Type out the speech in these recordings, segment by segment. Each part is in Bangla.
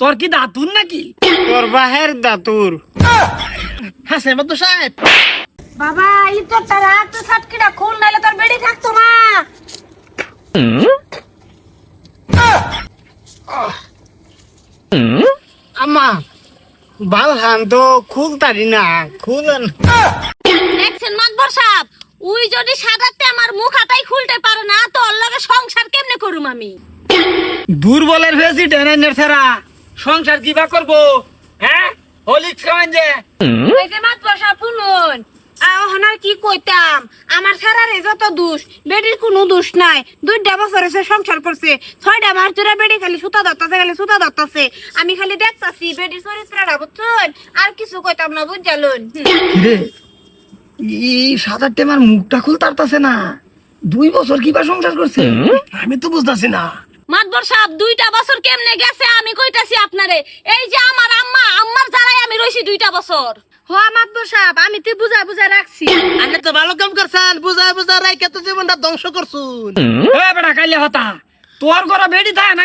তোর কি দাতুর নাকি? তোর বাহের দাতুর। হ্যাঁ সেমত সাহেব। বাবা ই তোর তারা তো সাতকিটা খুল নাইলে তোর বেড়ি থাকতো না। আম্মা বাল হান তো খুলতারি না খুলেন দেখছেন মাতবর সাহেব উই যদি সাদাতে আমার মুখ হাতাই খুলতে পারে না তো ওর লগে সংসার কেমনে করুম আমি? দুর্বলের ভেসি টেনের ছাড়া। সংসার কিবা করব? হ্যাঁ? হলিক্স খাওয়ান যে। ওই যে মাতবর সাহেব শুনুন। এখন কি কইতাম? আমার সারারে যত দোষ বেডির কোনো দোষ নাই। দুইটা বছর সে সংসার করছে। ছয়টা মাস ধরে বেডি খালি সুতা ধরতাছে খালি সুতা ধরতাছে। আমি খালি দেখতাছি বেডির চরিত্রটা বুঝছেন? আর কিছু কইতাম না বুঝালুন? এই সাত আটটে আমার মুখটা খুলতারতাছে না। দুই বছর কিবা সংসার করছে? আমি তো বুঝতাছি না। মাতবর সাহেব দুইটা বছর কেমনে গেছে আমি কইতাছি আপনারে। এই যে আমার আম্মা আম্মার জারাই আমি রইছি দুইটা বছর। হ্যাঁ মাতবর সাহেব আমি তুই বুঝা বুঝা রাখছি। আপনি তো ভালো কাম করছেন বুঝা বুঝা রাইকে তো জীবনটা ধ্বংস করছুন। এ বেটা কাইলে হতা। তোর ঘরে বেড়ি থাকে না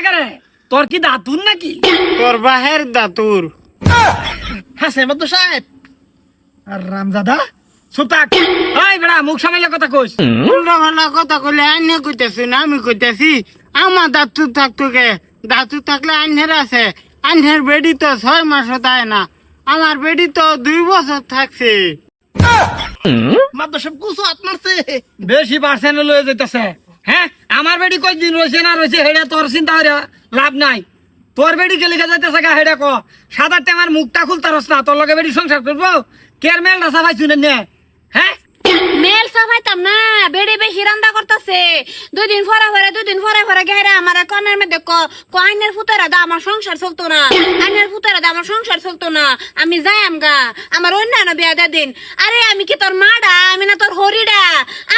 তোর কি দাতুর নাকি? তোর বাহের দাতুর হ্যাঁ সেমত সাহেব। আর রামজাদা সুতাক এই বেড়া মুখ সামাইলে কথা কইস। উল্টা কথা কইলে আইনে কইতেছি না আমি কইতেছি আমার দাতু থাকতো কে দাতু থাকলে আইনের আছে। আইনের বেডি তো ছয় মাস তাই না। আমার বেডি তো দুই বছর থাকছে। মাদ্র সব কুসু হাত বেশি পার্সেন্ট লয়ে যাইতেছে। হ্যাঁ? আমার বেডি কয়দিন রয়েছে না রয়েছে হেডা তোর চিন্তা করে লাভ নাই। তোর বেডি কে লিখে যাইতেছে গা হেডা ক। সাত আটটা আমার মুখটা খুলতারস না, তোর লগে বেডি সংসার করব? কের মেলটা সাফাই শুনে নে। হ্যাঁ? বেড়ে বেশি রান্দা করতেছে। দুই দিন ফরা ফরা দুই দিন ফরা ফরা গেরে আমার কনের মধ্যে ক আইনের ফুতারা দা, আমার সংসার চলতো না। আইনের ফুতারা দা, আমার সংসার চলতো না। আমি যাই আমগা আমার অন্যান্য বিয়া দে দিন। আরে আমি কি তোর মাডা? আমি না তোর হরিডা?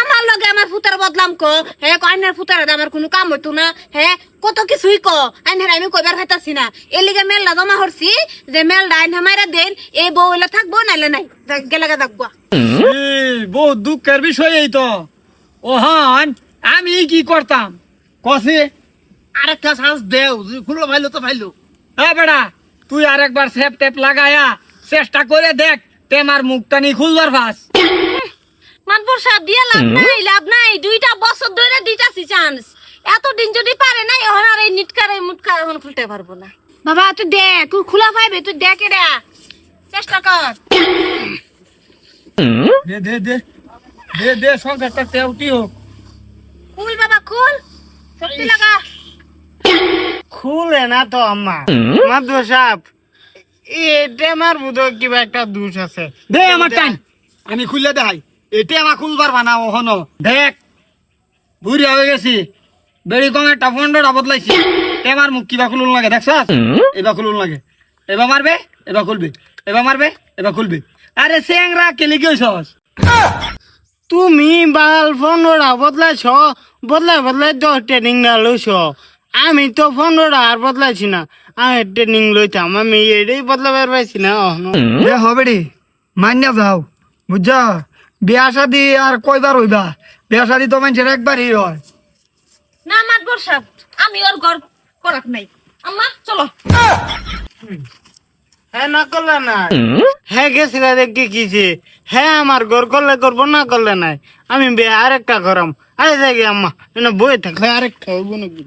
আমার লগে আমার ফুতার বদলাম ক। হে, ক, আইনের ফুতারা দা, আমার কোনো কাম হইতো না। হে, কত কিছুই ক। আইনের আমি কইবার খাইতাছি না। এর লিগে জমা হরছি যে মেলটা আইন মাইরা দেন, এই বউ থাকব নাইলে নাই। গেলাগা থাকব। বহুত দুঃখের বিষয় এই তো। ওহন আমি কি করতাম? কসে? আরেকটা চান্স দেও খুললো ভাইলো তো ভাইলো এ বেড়া তুই আরেকবার সেপ টেপ লাগায়া চেষ্টা করে দেখ তেমার মুখটা নি খুলবার ভাস মানপুর সাহেব দিয়ে লাভ নাই লাভ নাই দুইটা বছর ধরে দিতাছি চান্স। এতদিন যদি পারে নাই এখন আর এই নিটকারে মুটকার এখন খুলতে পারব না। বাবা তুই দেখ তুই খোলা পাইবে তুই দেখ এটা। চেষ্টা কর। দে দে দে। দে দে সংসারটা তেউটি হোক। খুল বাবা খুল। শক্তি লাগা। খুলে না তো আম্মা। মাধব সাহেব এটা আমার বোধ কিবা একটা দোষ আছে। দে আমার টাইম আমি খুললে দেখাই। এটি আমার খুলবার বানা ওহন দেখ। বুড়ি হয়ে গেছি। বেড়ি কম একটা ফন্ডটা বদলাইছি। এবার মুখ কিবা খুলুন লাগে দেখছ এবার খুলুন লাগে। এবার মারবে এবার খুলবে। এবার মারবে এবার খুলবে। আরে সেংরা কেলি কি হইছস? তুমি বাল ফোনটা বদলাইছ বদলাই বদলাই তো ট্রেনিং না লইছ। আমি তো ফোনটা আর বদলাইছি না। আমি ট্রেনিং লইতাম আমি এটাই বদলাবার পাইছি না হবে রে মান্য যাও বুঝছ? বিয়া শাদি আর কয়বার হইবা? বিয়া শাদি তো মানুষের একবারই হয়। না মানপুর সাহেব আমি ওর ঘর করাক নাই। আম্মা চলো। হ্যাঁ না করলে না হ্যাঁ গেছিল দেখি কিছে হ্যাঁ আমার ঘর করলে করব, না করলে নাই। আমি বে আরেকটা করাম আরে দেখি আম্মা বই থাকলে আরেকটা হইব নাকি?